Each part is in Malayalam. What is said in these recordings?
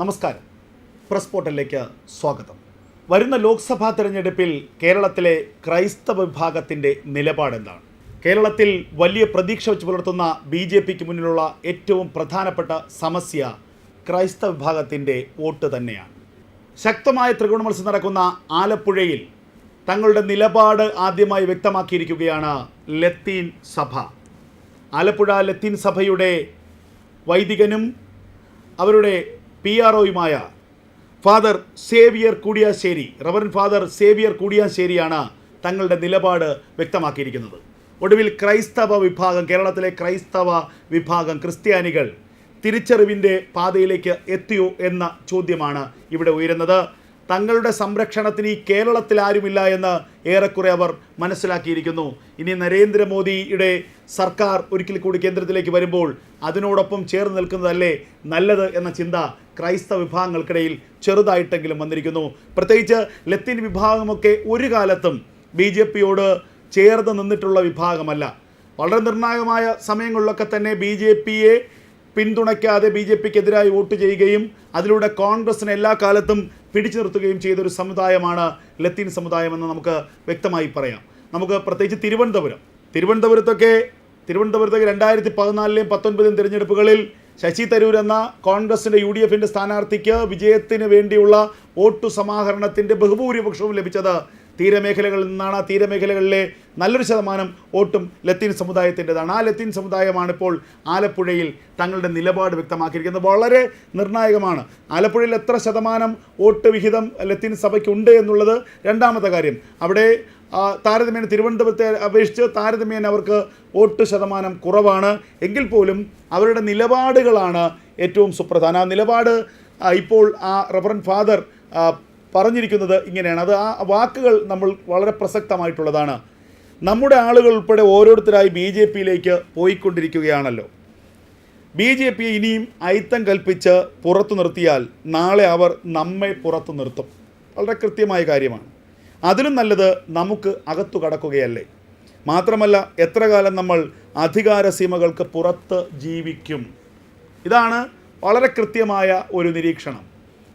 നമസ്കാരം. പ്രസ് പോർട്ടലിലേക്ക് സ്വാഗതം. വരുന്ന ലോക്സഭാ തെരഞ്ഞെടുപ്പിൽ കേരളത്തിലെ ക്രൈസ്തവ വിഭാഗത്തിന്റെ നിലപാടെന്താണ് കേരളത്തിൽ വലിയ പ്രതീക്ഷ വെച്ച് പുലർത്തുന്ന ബി ജെ പിക്ക് മുന്നിലുള്ള ഏറ്റവും പ്രധാനപ്പെട്ട സമസ്യ ക്രൈസ്തവ വിഭാഗത്തിന്റെ വോട്ട് തന്നെയാണ്. ശക്തമായ ത്രികോണ മത്സരം നടക്കുന്ന ആലപ്പുഴയിൽ തങ്ങളുടെ നിലപാട് ആദ്യമായി വ്യക്തമാക്കിയിരിക്കുകയാണ് ലത്തീൻ സഭ. ആലപ്പുഴ ലത്തീൻ സഭയുടെ വൈദികനും അവരുടെ P R ഒയുമായ father Xavier Koodiyassery reverend father Xavier കൂടിയാശ്ശേരിയാണ് തങ്ങളുടെ നിലപാട് വ്യക്തമാക്കിയിരിക്കുന്നത്. ഒടുവിൽ ക്രൈസ്തവ വിഭാഗം കേരളത്തിലെ ക്രൈസ്തവ വിഭാഗം ക്രിസ്ത്യാനികൾ തിരിച്ചറിവിന്റെ പാതയിലേക്ക് എത്തിയോ എന്ന ചോദ്യമാണ് ഇവിടെ ഉയരുന്നത്. തങ്ങളുടെ സംരക്ഷണത്തിന് ഈ കേരളത്തിൽ ആരുമില്ല എന്ന് ഏറെക്കുറെ അവർ മനസ്സിലാക്കിയിരിക്കുന്നു. ഇനി നരേന്ദ്രമോദിയുടെ സർക്കാർ ഒരിക്കൽ കൂടി കേന്ദ്രത്തിലേക്ക് വരുമ്പോൾ അതിനോടൊപ്പം ചേർന്ന് നിൽക്കുന്നതല്ലേ നല്ലത് എന്ന ചിന്ത ക്രൈസ്തവ വിഭാഗങ്ങൾക്കിടയിൽ ചെറുതായിട്ടെങ്കിലും വന്നിരിക്കുന്നു. പ്രത്യേകിച്ച് ലത്തീൻ വിഭാഗമൊക്കെ ഒരു കാലത്തും ബി ജെ പിയോട് ചേർന്ന് നിന്നിട്ടുള്ള വിഭാഗമല്ല. വളരെ നിർണായകമായ സമയങ്ങളിലൊക്കെ തന്നെ ബി ജെ പിയെ പിന്തുണയ്ക്കാതെ ബി ജെ പിക്ക് എതിരായി വോട്ട് ചെയ്യുകയും അതിലൂടെ കോൺഗ്രസിനെ എല്ലാ കാലത്തും പിടിച്ചു നിർത്തുകയും ചെയ്തൊരു സമുദായമാണ് ലത്തീൻ സമുദായമെന്ന് നമുക്ക് വ്യക്തമായി പറയാം. നമുക്ക് പ്രത്യേകിച്ച് തിരുവനന്തപുരം. തിരുവനന്തപുരത്തൊക്കെ തിരുവനന്തപുരത്തൊക്കെ രണ്ടായിരത്തി പതിനാലിലെയും പത്തൊൻപതിലും തിരഞ്ഞെടുപ്പുകളിൽ ശശി തരൂർ എന്ന കോൺഗ്രസിന്റെ യു ഡി എഫിന്റെ സ്ഥാനാർത്ഥിക്ക് വിജയത്തിന് വേണ്ടിയുള്ള വോട്ടു സമാഹരണത്തിന്റെ ബഹുഭൂരിപക്ഷവും ലഭിച്ചത് തീരമേഖലകളിൽ നിന്നാണ് ആ തീരമേഖലകളിലെ നല്ലൊരു ശതമാനം വോട്ടും ലത്തീൻ സമുദായത്തിന്റെതാണ്. ആ ലത്തീൻ സമുദായമാണ് ഇപ്പോൾ ആലപ്പുഴയിൽ തങ്ങളുടെ നിലപാട് വ്യക്തമാക്കിയിരിക്കുന്നത്. വളരെ നിർണായകമാണ്. ആലപ്പുഴയിൽ എത്ര ശതമാനം വോട്ട് വിഹിതം ലത്തീൻ സഭയ്ക്കുണ്ട് എന്നുള്ളത് രണ്ടാമത്തെ കാര്യം. അവിടെ താരതമ്യേന തിരുവനന്തപുരത്തെ അപേക്ഷിച്ച് താരതമ്യേന അവർക്ക് വോട്ട് ശതമാനം കുറവാണ്. എങ്കിൽ പോലും അവരുടെ നിലപാടുകളാണ് ഏറ്റവും സുപ്രധാന. ആ നിലപാട് ഇപ്പോൾ ആ റബറൻ ഫാദർ പറഞ്ഞിരിക്കുന്നത് ഇങ്ങനെയാണ്. അത് ആ വാക്കുകൾ നമ്മൾ വളരെ പ്രസക്തമായിട്ടുള്ളതാണ്. നമ്മുടെ ആളുകൾ ഉൾപ്പെടെ ഓരോരുത്തരായി ബി ജെ പിയിലേക്ക് പോയിക്കൊണ്ടിരിക്കുകയാണല്ലോ. ബി ജെ പി ഇനിയും അയിത്തം കൽപ്പിച്ച് പുറത്തു നിർത്തിയാൽ നാളെ അവർ നമ്മെ പുറത്തു നിർത്തും. വളരെ കൃത്യമായ കാര്യമാണ്. അതിലും നല്ലത് നമുക്ക് അകത്തു കടക്കുകയല്ലേ. മാത്രമല്ല എത്ര കാലം നമ്മൾ അധികാര സീമകൾക്ക് പുറത്ത് ജീവിക്കും? ഇതാണ് വളരെ കൃത്യമായ ഒരു നിരീക്ഷണം.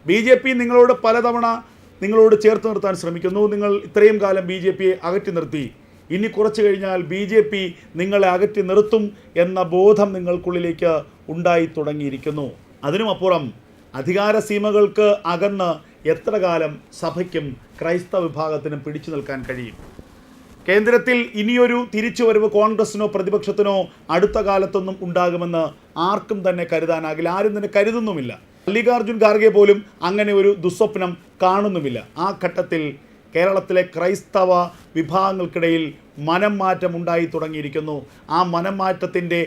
ബി ജെ പി നിങ്ങളോട് പലതവണ നിങ്ങളോട് ചേർത്ത് നിർത്താൻ ശ്രമിക്കുന്നു. നിങ്ങൾ ഇത്രയും കാലം ബി ജെ പിയെ അകറ്റി നിർത്തി. ഇനി കുറച്ച് കഴിഞ്ഞാൽ ബി ജെ പി നിങ്ങളെ അകറ്റി നിർത്തും എന്ന ബോധം നിങ്ങൾക്കുള്ളിലേക്ക് ഉണ്ടായി തുടങ്ങിയിരിക്കുന്നു. അതിനുമപ്പുറം അധികാര സീമകൾക്ക് അകന്ന് എത്ര കാലം സഭയ്ക്കും ക്രൈസ്തവ വിഭാഗത്തിനും പിടിച്ചു നിൽക്കാൻ കഴിയും? കേന്ദ്രത്തിൽ ഇനിയൊരു തിരിച്ചുവരവ് കോൺഗ്രസിനോ പ്രതിപക്ഷത്തിനോ അടുത്ത കാലത്തൊന്നും ഉണ്ടാകുമെന്ന് ആർക്കും തന്നെ കരുതാനാകില്ല. ആരും തന്നെ കരുതുന്നുമില്ല. മല്ലികാർജുൻ ഖാർഗെ പോലും അങ്ങനെ ഒരു ദുസ്വപ്നം കാണുന്നുമില്ല. ആ ഘട്ടത്തിൽ കേരളത്തിലെ ക്രൈസ്തവ വിഭാഗങ്ങൾക്കിടയിൽ മനം മാറ്റം ഉണ്ടായി തുടങ്ങിയിരിക്കുന്നു. ആ മനം മാറ്റത്തിന്റെ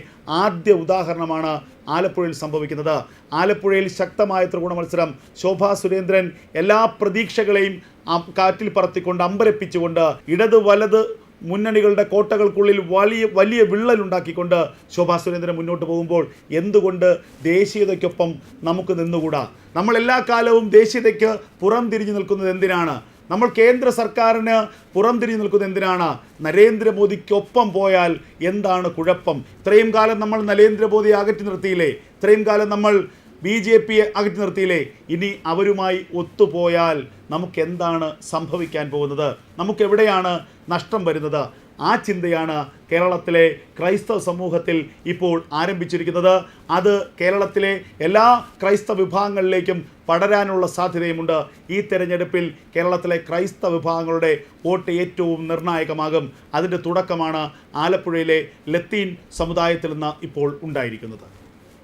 ആദ്യ ഉദാഹരണമാണ് ആലപ്പുഴയിൽ സംഭവിക്കുന്നത്. ആലപ്പുഴയിൽ ശക്തമായ ത്രികോണ മത്സരം ശോഭാ സുരേന്ദ്രൻ എല്ലാ പ്രതീക്ഷകളെയും കാറ്റിൽ പറത്തിക്കൊണ്ട് അമ്പരപ്പിച്ചുകൊണ്ട് ഇടത് വലത് മുന്നണികളുടെ കോട്ടകൾക്കുള്ളിൽ വലിയ വലിയ വിള്ളലുണ്ടാക്കിക്കൊണ്ട് ശോഭാ സുരേന്ദ്രൻ മുന്നോട്ട് പോകുമ്പോൾ എന്തുകൊണ്ട് ദേശീയതയ്ക്കൊപ്പം നമുക്ക് നിന്നുകൂടാ? നമ്മൾ എല്ലാ കാലവും ദേശീയതയ്ക്ക് പുറം തിരിഞ്ഞു നിൽക്കുന്നത് എന്തിനാണ്? നമ്മൾ കേന്ദ്ര സർക്കാരിന് പുറം തിരിഞ്ഞു നിൽക്കുന്നത് എന്തിനാണ്? നരേന്ദ്രമോദിക്കൊപ്പം പോയാൽ എന്താണ് കുഴപ്പം? ഇത്രയും കാലം നമ്മൾ നരേന്ദ്രമോദിയെ അകറ്റി നിർത്തിയില്ലേ? ഇത്രയും കാലം നമ്മൾ ബി ജെ പിയെ അകറ്റി നിർത്തിയില്ലേ? ഇനി അവരുമായി ഒത്തുപോയാൽ നമുക്ക് എന്താണ് സംഭവിക്കാൻ പോകുന്നത്? നമുക്കെവിടെയാണ് നഷ്ടം വരുന്നത്? ആ ചിന്തയാണ് കേരളത്തിലെ ക്രൈസ്തവ സമൂഹത്തിൽ ഇപ്പോൾ ആരംഭിച്ചിരിക്കുന്നത്. അത് കേരളത്തിലെ എല്ലാ ക്രൈസ്തവ വിഭാഗങ്ങളിലേക്കും പടരാനുള്ള സാധ്യതയുമുണ്ട്. ഈ തെരഞ്ഞെടുപ്പിൽ കേരളത്തിലെ ക്രൈസ്തവ വിഭാഗങ്ങളുടെ വോട്ട് ഏറ്റവും നിർണായകമാകും. അതിന്റെ തുടക്കമാണ് ആലപ്പുഴയിലെ ലത്തീൻ സമുദായത്തിൽ നിന്ന് ഇപ്പോൾ ഉണ്ടായിരിക്കുന്നത്.